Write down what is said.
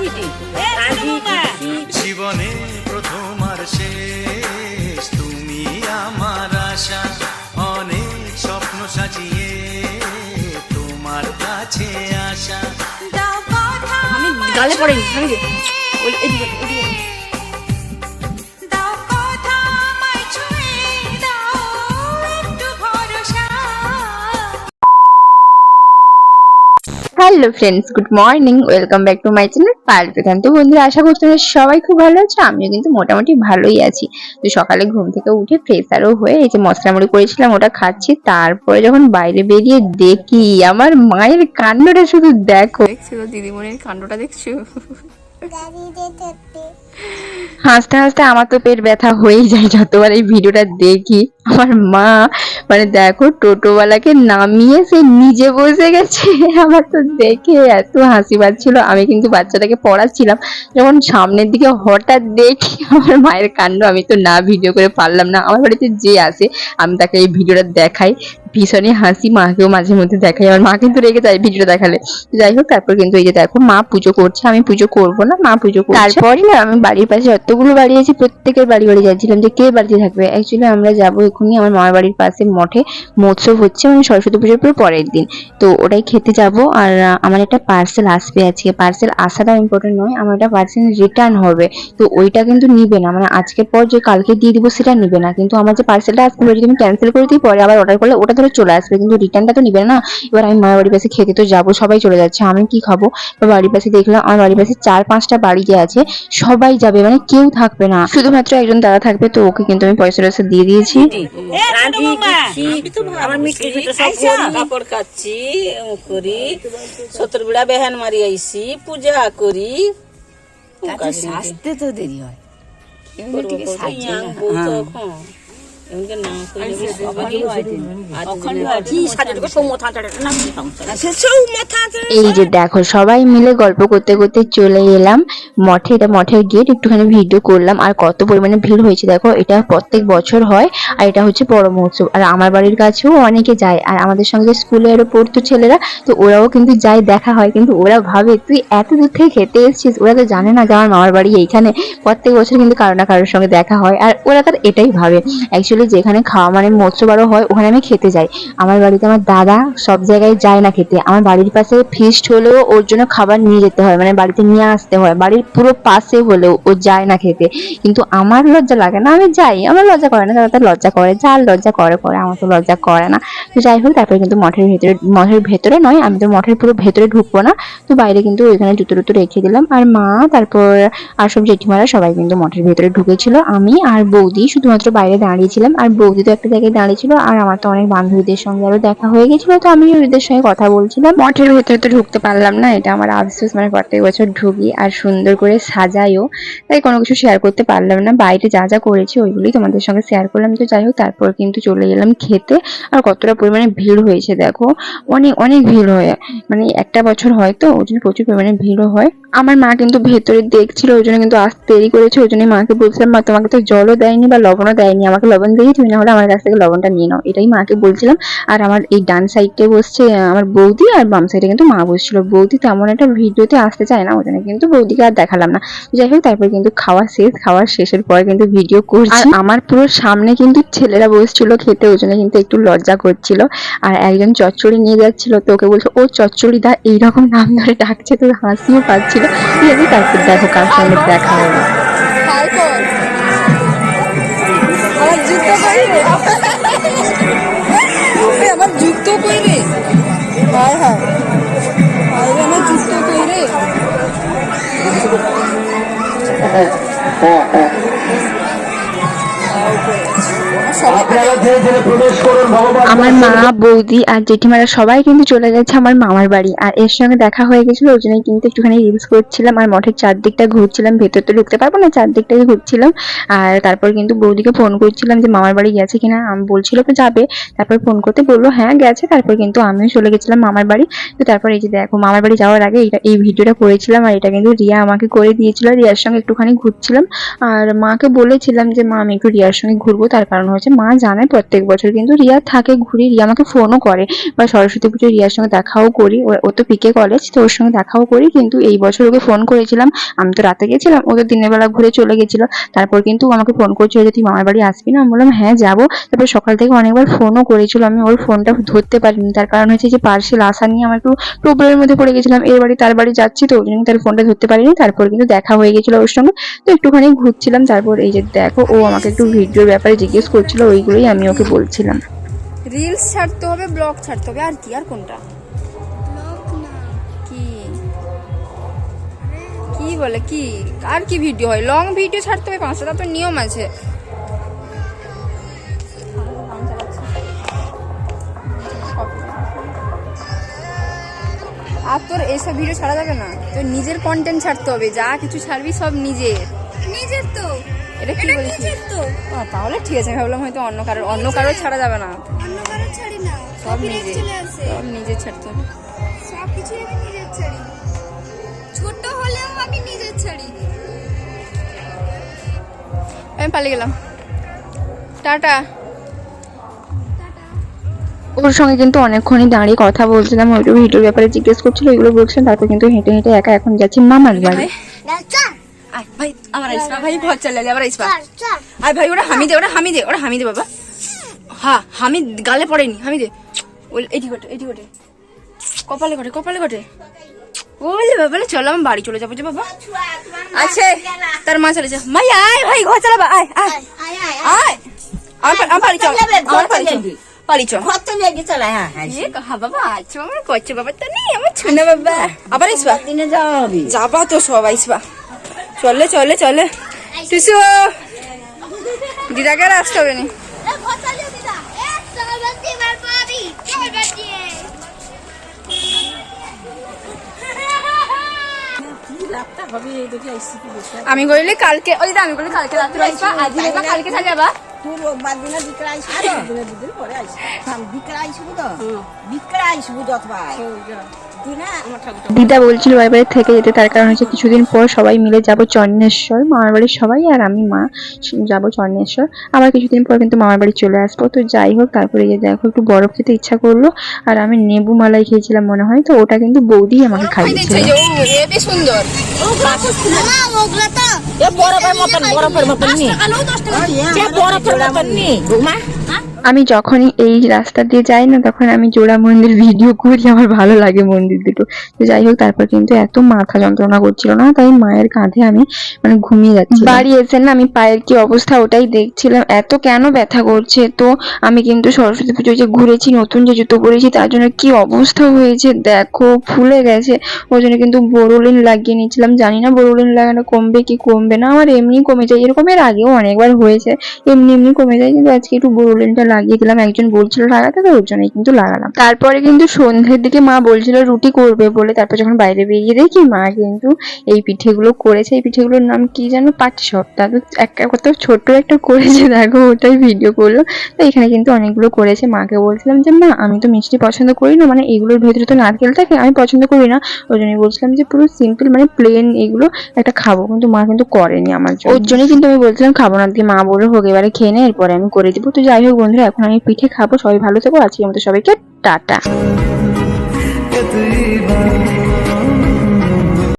কাঁদিনি কাঁদি জীবনে প্রথম আর শেষ তুমি আমার আশা অনেক স্বপ্ন সাজিয়ে তোমার কাছে আসা। আমি গালে পড়ে ওই hello friends good morning welcome back to my channel Pal Pradhan তো বন্ধুরা আশা করছি তোমরা সবাই খুব ভালো আছো আমিও কিন্তু মোটামুটি ভালোই আছি। তো সকালে ঘুম থেকে উঠে ফ্রেশারও হয়ে এই যে মশলা মুড়ি করেছিলাম ওটা খাচ্ছি। তারপরে যখন বাইরে বেরিয়ে দেখি আমার মায়ের কাণ্ডটা শুধু দেখো। দেখছ দিদিমণির কাণ্ডটা দেখছ? হাসতে হাসতে আমার তো পেট ব্যথা হয়েই যায় যতবার এই ভিডিওটা দেখি। আমার মা মানে দেখো টোটোওয়ালাকে নামিয়ে সে নিজে বসে গেছে। আমার তো দেখে এত হাসি পাচ্ছিল। আমি কিন্তু বাচ্চাটাকে পড়াচ্ছিলাম। যখন সামনের দিকে হঠাৎ দেখি আমার মায়ের কাণ্ড, আমি তো না ভিডিও করে পারলাম না। আমার বাড়িতে যে আসে, আমি তাকে এই ভিডিওটা দেখাই। ভীষণই হাসি মাকেও মাঝে মধ্যে দেখাই। আমার মা কিন্তু রেগে যায় ভিডিও দেখালে। যাই হোক, তারপর কিন্তু এই যে দেখো, মা পুজো করছে। আমি পুজো করব না, মা পুজো করছে। তারপরে না, আমি বাড়ির পাশে যতগুলো বাড়ি আছে, প্রত্যেকের বাড়ি বাড়ি যাচ্ছিলাম যে কে বাড়িতে থাকবে। অ্যাকচুয়ালি আমরা যাব এখনই, আমার মামার বাড়ির পাশে মঠে মহোৎসব হচ্ছে মানে সরস্বতী পুজোর পুরো পরের দিন। তো ওটাই খেতে যাব। আর আমার একটা পার্সেল আসবে আজকে। পার্সেল আসাটা ইম্পর্টেন্ট নয়, আমার একটা পার্সেল রিটার্ন হবে। তো ওইটা কিন্তু নিবে না। মানে আজকের পর যে কালকে দিয়ে দিব, সেটা নিবে না। কিন্তু আমার যে পার্সেলটা আসবে যদি আমি ক্যান্সেল করে দিই, পরে আবার অর্ডার করলে, ওটা ধরে চলে আসবে কিন্তু রিটার্নটা তো নিবে না। এবার আমি মায়ের বাড়ির পাশে খেতে তো যাব সবাই চলে যাচ্ছে আমি কি খাব? তো বাড়ির পাশে দেখলাম আমার বাড়ির পাশে চার পাঁচটা বাড়ি যে আছে সবাই যাবে মানে কেউ থাকবে না। শুধুমাত্র একজন দাদা থাকবে তো ওকে কিন্তু আমি পয়সা টয়সা দিয়ে দিয়েছি। কাপড় কাচ্ছি করি। বেহান মারি আইসি পূজা করি। সাজতে তো দেরি হয়। এই যে দেখো, সবাই মিলে গল্প করতে করতে চলে এলাম। মঠে, এটা মঠের গেট একটুখানি ভিডিও করলাম। আর কত পরিমাণে ভিড় হয়েছে দেখো, এটা প্রত্যেক বছর হয়, আর এটা হচ্ছে বড় মহোৎসব আর আমার বাড়ির কাছেও অনেকে যায়, আর আমাদের সঙ্গে স্কুলে আরও পড়তো ছেলেরা, তো ওরাও কিন্তু যায়, দেখা হয়। কিন্তু ওরা ভাবে, তুই এত দূর থেকে খেতে এসেছিস? ওরা তো জানে না যে আমার মামার বাড়ি এইখানে। প্রত্যেক বছর কিন্তু কারও না কারোর সঙ্গে দেখা হয়, আর ওরা তার এটাই ভাবে। অ্যাকচুয়ালি যেখানে খাওয়া মানে মৎস্য আরও হয়, ওখানে আমি খেতে যাই। আমার বাড়িতে আমার দাদা সব জায়গায় যায় না খেতে। আমার বাড়ির পাশে ফিস্ট হলেও ওর জন্য খাবার নিয়ে যেতে হয় মানে বাড়িতে নিয়ে আসতে হয়। বাড়ির পুরো পাশে হলেও ও যায় না খেতে। কিন্তু আমার লজ্জা লাগে না, আমি যাই। আমার লজ্জা করে না, তার লজ্জা করে, যার লজ্জা করে করে, আমার তো লজ্জা করে না। তো যাই হোক, তারপরে কিন্তু মঠের ভেতরে মঠের ভেতরে নয়, আমি তো মঠের পুরো ভেতরে ঢুকবো না। তো বাইরে কিন্তু ওইখানে জুতো টুতো রেখে দিলাম। আর মা, তারপর আর সব জেঠিমারা সবাই কিন্তু মঠের ভেতরে ঢুকেছিল। আমি আর বৌদি শুধুমাত্র বাইরে দাঁড়িয়েছিলাম আর বৌদি তো একটা জায়গায় দাঁড়িয়েছিল, আর আমার তো অনেক বান্ধবীদের সঙ্গে আরও দেখা হয়ে গেছিল, তো আমি ওদের সঙ্গে কথা বলছিলাম। মঠের ভেতরে তো ঢুকতে পারলাম না, এটা আমার আফসোস মানে প্রত্যেক বছর ঢুকি আর সুন্দর করে সাজাইও। তাই কোনো কিছু শেয়ার করতে পারলাম না, বাইরে যা যা করেছি ওইগুলোই তোমাদের সঙ্গে শেয়ার করলাম। তো যাই হোক, তারপর কিন্তু চলে গেলাম খেতে। আর কতটা পরিমাণে ভিড় হয়েছে দেখো, অনেক অনেক ভিড় হয়। মানে একটা বছর হয় তো, ওই জন্য প্রচুর পরিমাণে ভিড়ও হয়। আমার মা কিন্তু ভেতরে দেখছিল, ওই জন্য কিন্তু আসতে দেরি করেছে, ওই জন্য মাকে বলছিলাম, মা, তোমাকে তো জলও দেয়নি বা লবণও দেয়নি, আমাকে লবণ দিয়ে তুমি না হলে আমার কাছ থেকে লবণটা নিয়ে নাও। এটাই মাকে বলছিলাম। আর আমার এই ডান সাইডে বসছে আমার বৌদি আর বাম সাইডে কিন্তু মা বসছিল। বৌদি তেমন একটা ভিডিওতে আসতে চায় না ওই জন্য কিন্তু বৌদিকে আর দেখালাম না। যাই হোক তারপর কিন্তু খাওয়া শেষ খাওয়ার শেষের পরে কিন্তু ভিডিও করছি। আর আমার পুরো সামনে কিন্তু ছেলেরা বসছিল খেতে ওই জন্য কিন্তু একটু লজ্জা করছিল। আর একজন চচ্চড়ি নিয়ে যাচ্ছিল তো ওকে বলছে ও চচ্চড়ি দা এইরকম নাম ধরে ডাকছে তো হাসিও পাচ্ছিল। ঠিক আছে তারপর দেখো কার সঙ্গে দেখা হলো। সবাই আমার মা বৌদি আর জেঠিমারা সবাই কিন্তু চলে গেছে আমার মামার বাড়ি। আর এর সঙ্গে দেখা হয়ে গেছিল ওই জন্য কিন্তু একটুখানি রিলস করছিলাম আর মঠের চারদিকটা ঘুরছিলাম ভেতর তো ঢুকতে পারব না চারদিকটাই ঘুরছিলাম। আর তারপর কিন্তু বৌদিকে ফোন করছিলাম যে মামার বাড়ি গেছে কিনা আমি বলছিল তো যাবে। তারপর ফোন করতে বলল হ্যাঁ গেছে। তারপর কিন্তু আমিও চলে গেছিলাম মামার বাড়ি। তো তারপর এই যে দেখো মামার বাড়ি যাওয়ার আগে এটা এই ভিডিওটা করেছিলাম আর এটা কিন্তু রিয়া আমাকে করে দিয়েছিল। রিয়ার সঙ্গে একটুখানি ঘুরছিলাম। আর মাকে বলেছিলাম যে মা আমি একটু রিয়ার সঙ্গে ঘুরবো। তার কারণ কারণ হচ্ছে মা জানে প্রত্যেক বছর, কিন্তু রিয়া থাকে, ঘুরে, রিয়া আমাকে ফোনও করে বা সরস্বতী পুজো রিয়ার সঙ্গে দেখাও করি। ও- তো পিকে কলেজ তো ওর সঙ্গে দেখাও করি, কিন্তু এই বছর ওকে ফোন করেছিলাম। আমি তো রাতে গেছিলাম, ও তো দিনের বেলা ঘুরে চলে গেছিল। তারপর কিন্তু আমাকে ফোন করছিল যে, তুই মামার বাড়ি আসবি না? আমি বললাম হ্যাঁ যাব। তারপর সকাল থেকে অনেকবার ফোনও করেছিল। আমি ওর ফোনটা ধরতে পারিনি। তার কারণ হচ্ছে যে পার্সেল আসা নিয়ে আমার একটু প্রবলেমের মধ্যে পড়ে গেছিলাম। এর বাড়ি, তার বাড়ি যাচ্ছি তো, ওই জন্য তার ফোনটা ধরতে পারিনি। তারপর কিন্তু দেখা হয়ে গেছিল ওর সঙ্গে। তো একটুখানি ঘুরছিলাম। তারপর এই যে, দেখো, ও আমাকে একটু ভিডিওর ব্যাপারে জিজ্ঞেস করছিল ওইগুলোই আমি ওকে বলছিলাম। রিলস ছাড়তে হবে ব্লগ ছাড়তে হবে আর কি আর কোনটা? কি? কি বলে কি? আর কি ভিডিও হয়? লং ভিডিও ছাড়তে হবে পাঁচটা তার তো নিয়ম আছে। আর তোর এইসব ভিডিও ছাড়া যাবে না। তোর নিজের কন্টেন্ট ছাড়তে হবে যা কিছু ছাড়বি সব নিজের। নিজের তো। এটা কি বলেছিস? তাহলে ঠিক আছে আমি ভাবলাম হয়তো অন্য কারোর অন্য কারোর ছাড়া যাবে না। অন্য কারও ছাড়ি না সব নিজে চলে আসে। সব নিজে ছাড়তে হবে সব কিছু আমি নিজের ছাড়ি। ছোট হলেও আমি নিজের ছাড়ি। আমি পালিয়ে গেলাম। টাটা। ওর সঙ্গে কিন্তু অনেকক্ষণই দাঁড়িয়ে কথা বলছিলাম ওইটু ভিডিওর ব্যাপারে জিজ্ঞেস করছিল ওইগুলো বলছিলাম তারপর কিন্তু হেঁটে হেঁটে একা এখন যাচ্ছি মামার বাড়ি। আয় ভাই আমার আইসবা ভাই ঘর চলে এলি আবার আইসবা আয় ভাই ওটা হামি দে ওটা হামি দে ওটা হামি দে বাবা। হ্যাঁ হামি গালে পড়েনি হামি দে। ওই এটি ঘটে এটি ঘটে কপালে ঘটে কপালে ঘটে। বলে বাবা চলো আমি বাড়ি চলে যাব যে বাবা। আছে তার মা চলে যা। মাই আয় ভাই ঘর চালাবা আয় আয়। আয় আমার বাড়ি চল আমার বাড়ি চল। বাড়ি চল। ঘর তো লেগে চলে হ্যাঁ হ্যাঁ বাবা আচ্ছা আমার করছে বাবা তো নেই আমার ছুনা বাবা। আবার আইসবা দিনে যাবা তো সব আইসবা চলে চলে চলে। টিসু দিদাকে আর আসতে হবে না। আমি কইলে কালকে ওই আমি কইলে কালকে রাত্রে আইসবা আজ কালকে চলে যাবা তুই রোববার দিনে? দিনে দুদিন পরে আইসবি তো? আইসবি যতবার। দিদা বলছিল বাড়ি বাড়ি থেকে যেতে তার কারণ হচ্ছে কিছুদিন পর সবাই মিলে যাব চন্নেশ্বর মামার বাড়ির সবাই আর আমি মা যাব চন্নেশ্বর আবার কিছুদিন পর কিন্তু মামার বাড়ি চলে আসব। তো যাই হোক তারপরে এই যে দেখো একটু বরফ খেতে ইচ্ছা করল। আর আমি নেবু মালাই খেয়েছিলাম মনে হয় তো ওটা কিন্তু বৌদি আমাকে খাইয়েছিল। সুন্দর। বরফের মতন বরফের মতন নি। বরফের মতন নি। ঘুমা আমি যখনই এই রাস্তা দিয়ে যাই না, তখন আমি জোড়া মন্দির ভিডিও করি। আমার ভালো লাগে মন্দির দুটো। তো যাই হোক, তারপর কিন্তু এত মাথা যন্ত্রণা করছিল না, তাই মায়ের কাঁধে আমি মানে ঘুমিয়ে যাচ্ছি বাড়ি এসে না আমি পায়ের কি অবস্থা ওটাই দেখছিলাম। এত কেন ব্যথা করছে? তো আমি কিন্তু সরস্বতী পুজো যে ঘুরেছি, নতুন যে জুতো পরেছি, তার জন্য কি অবস্থা হয়েছে? দেখো, ফুলে গেছে। ওই জন্য কিন্তু বোরোলিন লাগিয়ে নিয়েছিলাম। জানি না বোরোলিন লাগানো কমবে কি কমবে না। আমার এমনি কমে যায়। এরকম এর আগেও অনেকবার হয়েছে। এমনি এমনি কমে যায়। কিন্তু আজকে একটু বোরোলিনটা লাগিয়ে দিলাম, একজন বলছিল লাগাতে, তো ওর জন্যই কিন্তু লাগালাম। তারপরে কিন্তু সন্ধ্যের দিকে মা বলছিল রুটি করবে বলে, তারপর যখন বাইরে বেরিয়ে দেখি, মা কিন্তু এই পিঠেগুলো করেছে। এই পিঠেগুলোর নাম কি যেন পাটি সপ্তাহ তো একটা কত ছোট একটা করেছে, দেখো, ওটাই ভিডিও করল। তো এখানে কিন্তু অনেকগুলো করেছে। মাকে বলছিলাম যে, মা, আমি তো মিষ্টি পছন্দ করি না মানে এগুলোর ভেতরে তো নারকেল থাকে, আমি পছন্দ করি না। ওই জন্যই বলছিলাম যে, পুরো সিম্পল মানে প্লেন এগুলো একটা খাব। কিন্তু মা কিন্তু করেনি আমার জন্য। ওর জন্যই কিন্তু আমি বলছিলাম, খাব না। দিয়ে মা বলে হোক, এবারে খেয়ে নে, এরপরে আমি করে দিবো। তো যাই হোক বন্ধুরা এখন আমি পিঠে খাব সবাই ভালো থেকো আজকে আমাদের সবাইকে টাটা।